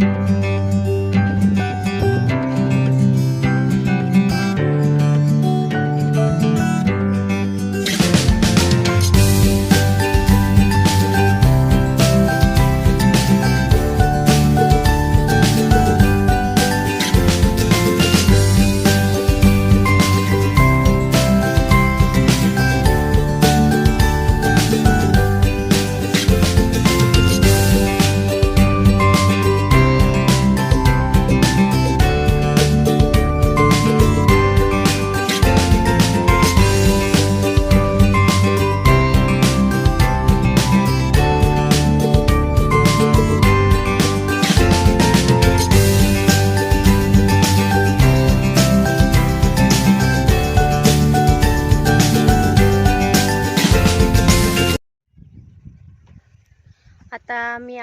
आता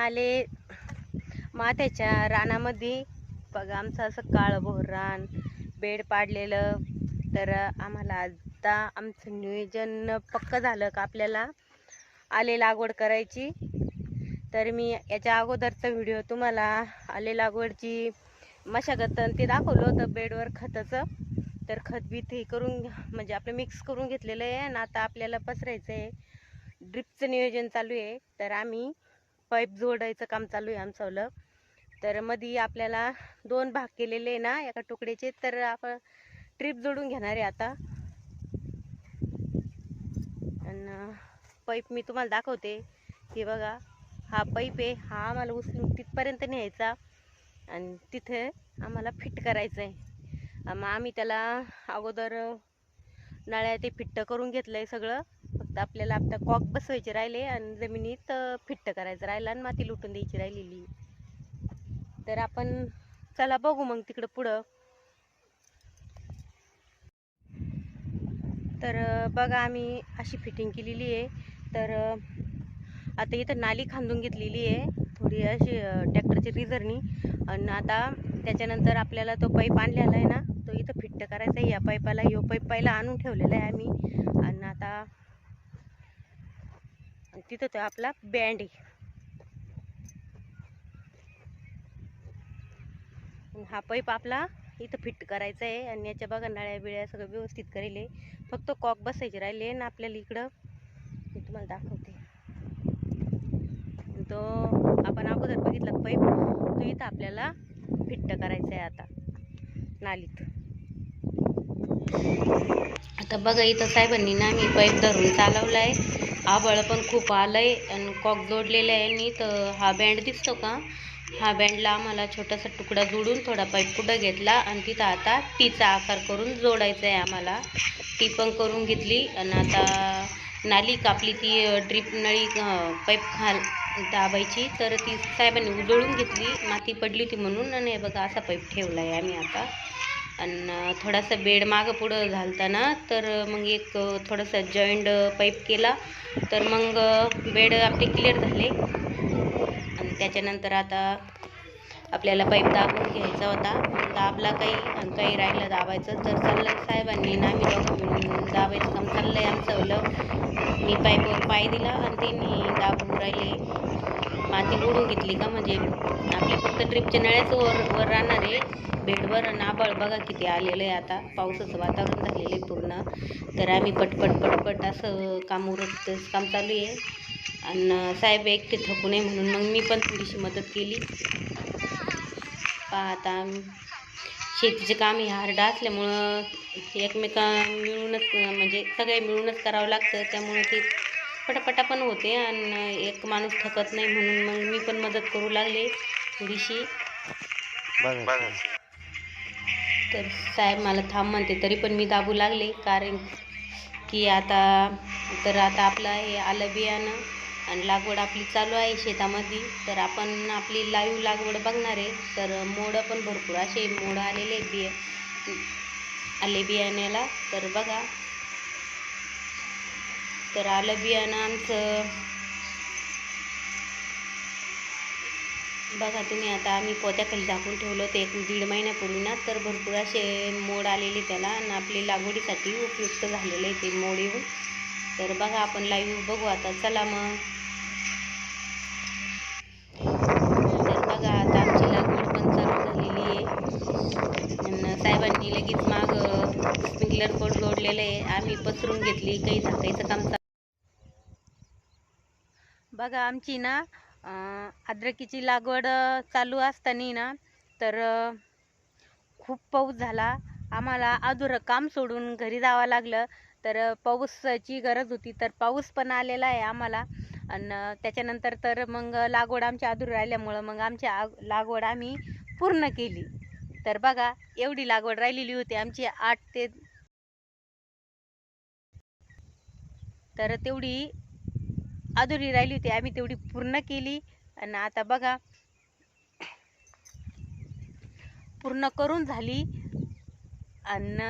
आले. माथ्याच्या रानामध्ये. बघा आमचं असं काळभोर रान बेड पाडलेलं. तर आम्हाला आता आमचं नियोजन पक्क झालं का आपल्याला? आले लागवड करायची. तर मी याच्या अगोदरचा व्हिडिओ तुम्हाला आले लागवडची मशागत ते दाखवलं होतं बेडवर खताचं. तर खत बीत हे करून म्हणजे आपलं मिक्स करून घेतलेलं आहे. आणि आता आपल्याला पसरायचं आहे. ड्रिपचं नियोजन चालू आहे. तर आम्ही पाईप जोडायचं काम चालू आहे आमचं तर मध्ये आपल्याला दोन भाग केलेले आहे ना एका तुकड्याचे. तर आपण ट्रीप जोडून घेणार आहे आता. आणि पाईप मी तुम्हाला दाखवते. हे बघा हा पाईप आहे. हा आम्हाला उचलून तिथपर्यंत न्यायचा. आणि तिथे आम्हाला फिट करायचं आहे मग आम्ही त्याला अगोदर नळ्या ते फिट्ट करून घेतलं आहे सगळं. फक्त आपल्याला आता कॉक बसवायचे राहिले आणि जमिनीत फिट्ट करायचं राहिलं आणि माती लुटून द्यायची राहिलेली. तर आपण चला बघू मग तिकडं पुढं. तर बघा आम्ही अशी फिटिंग केलेली आहे. तर आता इथं नाली खांदून घेतलेली आहे. थोडी अशी ट्रॅक्टरची रिझरनी. आणि आता त्याच्यानंतर आपल्याला तो पाईप आणलेला आहे ना तो इथं फिट्ट करायचा आहे. या पाईपाला यो पाईप पहिला आणून ठेवलेला आहे आम्ही. आणि आता तिथं तो आपला बँड आहे. हा पाईप आपला इथं फिट करायचा आहे आणि याच्या बघा नळ्या बिळ्या सगळं व्यवस्थित करेल आहे. फक्त कॉक बसायचे राहिले आणि आपल्याला इकडं मी तुम्हाला दाखवते. तो आपण अगोदर बघितला पाईप? तो इथं आपल्याला फिट्ट करायचा आहे आता. नालीत. आता बघा इथं साहेबांनी ना मी पाईप धरून चालवला आहे आबळ पण खूप आलं आहे आणि कॉक जोडलेलं आहे आणि तर हा बँड दिसतो का? हा बँडला आम्हाला छोटासा तुकडा जोडून थोडा पाईप पुढं घेतला आणि तिथं आता टीचा आकार करून जोडायचा आहे आम्हाला. टी पण करून घेतली आणि आता नाली कापली ती ड्रीप नळी पाईप खाल दाबायची. तर ती साहेबांनी उजळून घेतली माती पडली होती म्हणून आणि बघा असा पाईप ठेवला आहे आम्ही आता. आणि थोडासा बेड मागं पुढं घालता ना तर मग एक थोडासा जॉईंट पाईप केला. तर मग बेड आपले क्लिअर झाले. आणि त्याच्यानंतर आता आपल्याला पाईप दाबून घ्यायचा होता. दाबला काही आणि काही राहिलं दाबायचं. तर चाललं साहेबांनी ना मी दाबायचं काम चाललं आहे आमचं होलं मी पाईपवर पाय दिला आणि त्यांनी दाबून राहिले. माती ओढून घेतली का? म्हणजे आपल्या फक्त ट्रिपच्या नळ्याच वर वर राहणार आहे. बेडवर आणि आबळ बघा किती आलेलं आहे आता. पावसाचं वातावरण झालेलं आहे पूर्ण. तर आम्ही पटपट पटपट असं काम उरत काम चालू आहे. आणि साहेब एकटे थकू नये म्हणून मग मी पण थोडीशी मदत केली. पहा आता शेतीचे काम हे हार्ड असल्यामुळं एकमेका मिळूनच म्हणजे सगळे मिळूनच करावं लागतं. त्यामुळे ते पटापटा पण होते आणि एक माणूस थकत नाही म्हणून मग मी पण मदत करू लागले थोडीशी. तर साहेब मला थांब म्हणते तरी पण मी दाबू लागले. कारण की आता तर आता आपलं हे आलं बियाणं आणि लागवड आपली चालू आहे शेतामध्ये. तर आपण आपली लाईव्ह लागवड बघणार आहे. तर मोडं पण भरपूर असे मोड आलेले आहेत बिया आले बियाण्याला. तर बघा. तर आलं बियाणं आमचं बघा तुम्ही आता आम्ही पोत्याखाली झाकून ठेवलं ते एक दीड महिन्यापूर्वी ना तर भरपूर असे मोड आलेले त्याला आणि आपली लागवडीसाठी उपयुक्त झालेले ते मोड येऊन. तर बघा आपण लाईव्ह बघू आता. चला मग. तर बघा आता आमची लागवड पण चालू झालेली आहे. साहेबांनी लगेच माग स्प्रिंकलर कोट जोडलेलं आहे आम्ही पसरून घेतली काही झाकायचं काम बघा आमची ना अद्रकीची लागवड चालू असताना ना तर खूप पाऊस झाला. आम्हाला अधुरं काम सोडून घरी जावं लागलं. तर पाऊसची गरज होती तर पाऊस पण आलेला आहे आम्हाला. आणि त्याच्यानंतर तर मग लागवड आमची अधूर राहिल्यामुळं मग आमची आग लागवड आम्ही पूर्ण केली. तर बघा एवढी लागवड राहिलेली होती आमची आठ ते तर तेवढी अधुरी राहिली होती. आम्ही तेवढी पूर्ण केली. आणि आता बघा पूर्ण करून झाली. आणि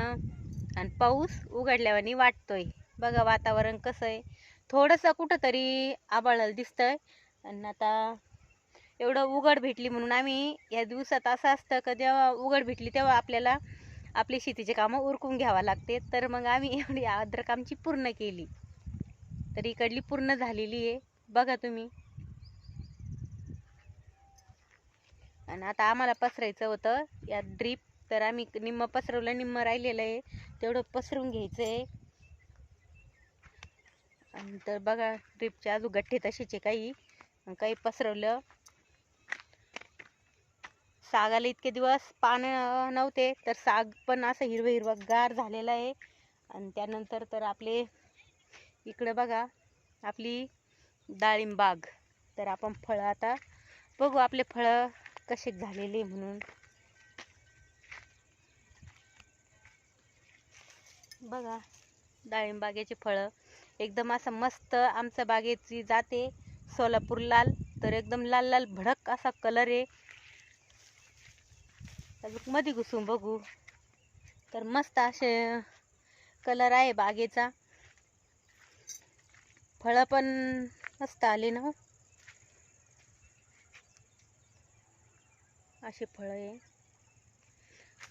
आणि पाऊस उघडल्यावानी वाटतोय. बघा वातावरण कसं आहे. थोडंसं कुठंतरी आबाळाला दिसतंय. आणि आता एवढं उघड भेटली म्हणून आम्ही या दिवसात असं असतं का जेव्हा उघड भेटली तेव्हा आपल्याला आपली शेतीचे कामं उरकून घ्यावं लागते. तर मग आम्ही एवढी अद्रक आमची पूर्ण केली. तर इकडली पूर्ण झालेली आहे. बघा तुम्ही. आणि आता आम्हाला पसरायचं होतं. या ड्रीप तर आम्ही निम्म पसरवलं निम्म राहिलेलं आहे. तेवढं पसरून घ्यायचं आहे आणि तर बघा ड्रीपचे अजून गठ्ठे तशीचे काही. काही पसरवलं. सागाला इतके दिवस पानं नव्हते तर साग पण असं हिरवं हिरवं गार झालेलं आहे. आणि त्यानंतर तर आपले इकडं बघा आपली डाळिंबाग तर आपण फळं आता बघू आपले फळं कसे झालेले म्हणून. बघा डाळिंबागेचे फळं. एकदम असं मस्त आमच्या बागेची जाते. सोलापूर लाल तर एकदम लाल लाल भडक असा कलर आहे. अजून मध्ये घुसून बघू. तर मस्त असे कलर आहे बागेचा. फळं पण मस्त आले ना हो. असे फळं आहे.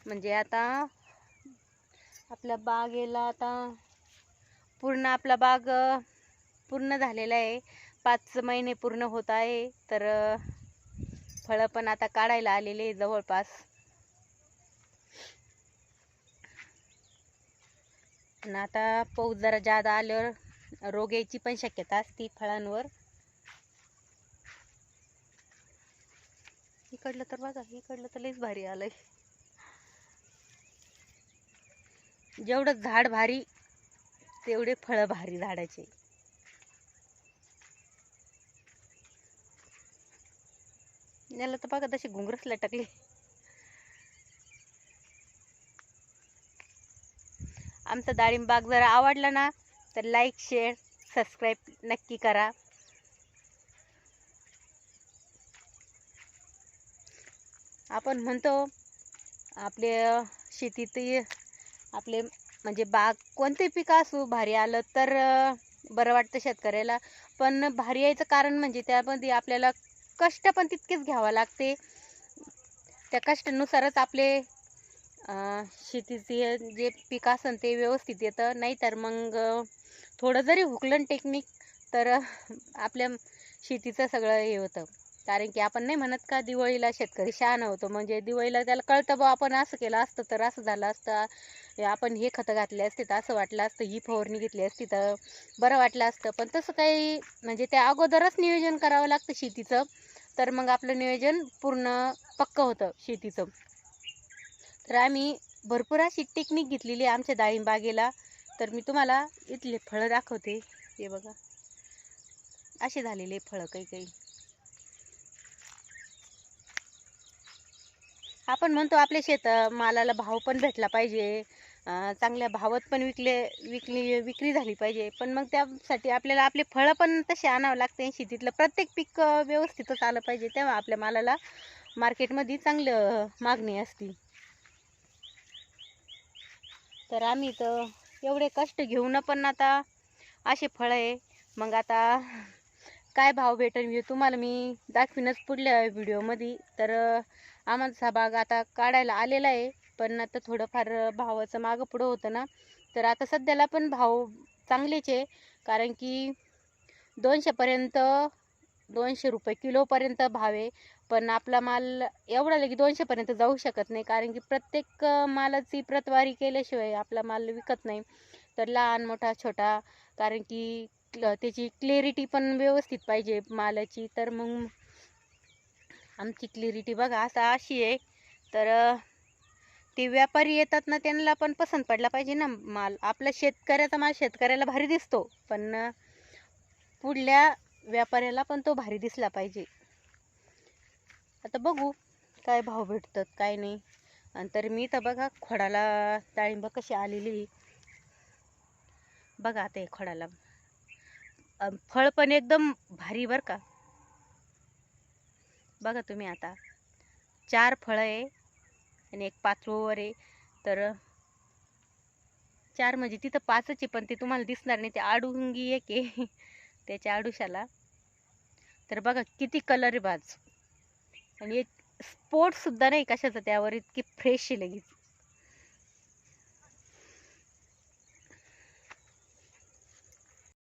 म्हणजे आता आपल्या बागेला आता पूर्ण आपला बाग पूर्ण झालेला आहे. पाच महिने पूर्ण होत आहे तर फळं पण आता काढायला आलेले जवळपास. आणि आता पाऊस जरा जादा आल्यावर रोग यायची पण शक्यता असती फळांवर. इकडलं तर बघा इकडलं तर लईच भारी आलंय. जेवढं झाड भारी तेवढे फळं भारी झाडाचे. याला तर बघा तशी घुंगरच लटकली. आमचा डाळिंबाग जरा जर आवडला ना तर लाईक शेअर सबस्क्राईब नक्की करा. आपण म्हणतो आपले शेतीत आपले म्हणजे बाग कोणते पीक असू भारी आलं तर बरं वाटतं शेतकऱ्याला. पण भारी यायचं कारण म्हणजे त्यामध्ये आपल्याला कष्ट पण तितकेच घ्यावं लागते. त्या कष्टानुसारच आपले शेतीचे जे पीक असन ते व्यवस्थित येतं. नाहीतर मग थोडं जरी हुकलन टेक्निक तर आपल्या शेतीचं सगळं हे होतं. कारण की आपण नाही म्हणत का दिवाळीला शेतकरी शहाणा होतो. म्हणजे दिवाळीला त्याला कळतं बा आपण असं केलं असतं तर असं झालं असतं. आपण हे खतं घातले असते तर असं वाटलं असतं. ही फवारणी घेतली असती तर बरं वाटलं असतं. पण तसं काही म्हणजे त्या अगोदरच नियोजन करावं लागतं शेतीचं. तर मग आपलं नियोजन पूर्ण पक्कं होतं शेतीचं. तर आम्ही भरपूर अशी टेक्निक घेतलेली आमच्या डाळिंबागेला. तर मी तुम्हाला इथले फळं दाखवते. हे बघा. असे झालेले फळं काही काही. आपण म्हणतो आपल्या शेत मालाला भाव पण भेटला पाहिजे. चांगल्या भावात पण विकले विकली विक्री झाली पाहिजे. पण मग त्यासाठी आपल्याला आपले फळं पण तसे आणावं लागते. शेतीतलं प्रत्येक पीक व्यवस्थितच आलं पाहिजे. तेव्हा आपल्या मालाला मार्केटमध्ये चांगलं मागणी असते. तर आम्ही तर एवढे कष्ट घेऊन पण आता असे फळं आहे. मग आता काय भाव भेटेल हे तुम्हाला मी दाखवीनच पुढल्या व्हिडिओमध्ये. तर आम्हाचा भाग बाग आता काढायला आलेला आहे. पण आता थोडंफार भावाचं मागं पुढं होतं ना. तर आता सध्याला पण भाव चांगलेच आहे. कारण की दोनशेपर्यंत दोनशे रुपये किलोपर्यंत भाव आहे. पण आपला माल एवढा लगे दोनशेपर्यंत जाऊ शकत नाही. कारण की प्रत्येक मालाची प्रतवारी केल्याशिवाय आपला माल विकत नाही. तर लहान मोठा छोटा कारण की क्ल- त्याची क्लॅरिटी पण व्यवस्थित पाहिजे मालाची. तर मग आमची क्लॅरिटी बघा असा अशी आहे. तर ते व्यापारी येतात ना त्यांना पण पसंत पडला पाहिजे ना माल. आपला शेतकऱ्याचा माल शेतकऱ्याला भारी दिसतो. पण पुढल्या व्यापाऱ्याला पण तो भारी दिसला पाहिजे. आता बघू काय भाव भेटतात काय नाही. आणि तर मी तर बघा खोडाला डाळिंब कशी आलेली बघा आता हे खोडाला. फळ पण एकदम भारी बरं का. बघा तुम्ही आता. चार फळं आहे आणि एक पाचवं आहे. तर चार म्हणजे तिथं पाचच आहे पण ते तुम्हाला दिसणार नाही. ते आडुंगी एक आहे. त्याच्या आडुशाला. तर बघा किती कलर आहे बाज. आणि स्पोर्ट्ससुद्धा नाही कशाचा त्यावर इतकी फ्रेश आहे लगेच.